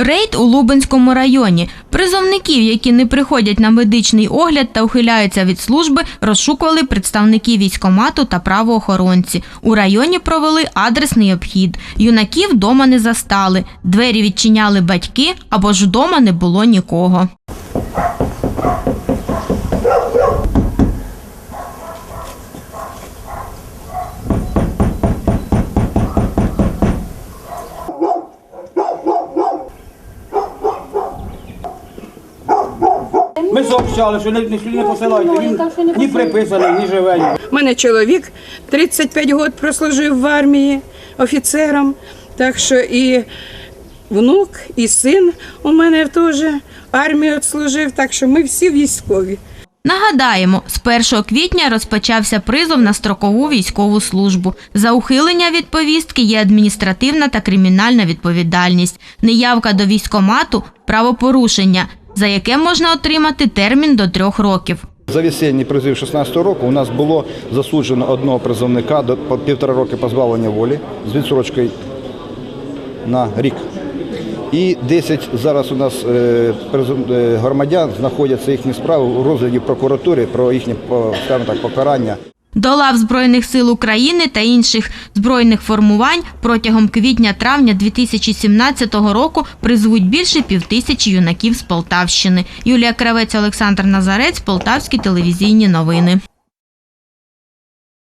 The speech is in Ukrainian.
Рейд у Лубенському районі. Призовників, які не приходять на медичний огляд та ухиляються від служби, розшукували представники військомату та правоохоронці. У районі провели адресний обхід. Юнаків вдома не застали. Двері відчиняли батьки або ж вдома не було нікого. Ми сообщали, що не, не, не посилайте. Він ні приписаний, ні живе. У мене чоловік 35 років прослужив в армії офіцером. Так що і внук, і син у мене теж армію відслужив, так що ми всі військові. Нагадаємо, з 1 квітня розпочався призов на строкову військову службу. За ухилення від повістки є адміністративна та кримінальна відповідальність. Неявка до військомату правопорушення, за яке можна отримати термін до трьох років. За весенній призив 16-го року у нас було засуджено одного призовника до півтора роки позбавлення волі з відсрочкою на рік. І 10 зараз у нас е, е, громадян знаходяться їхні справи у розгляді прокуратури про їхнє так, покарання. До лав Збройних сил України та інших збройних формувань протягом квітня-травня 2017 року призвуть більше півтисячі юнаків з Полтавщини. Юлія Кравець, Олександр Назарець, Полтавські телевізійні новини.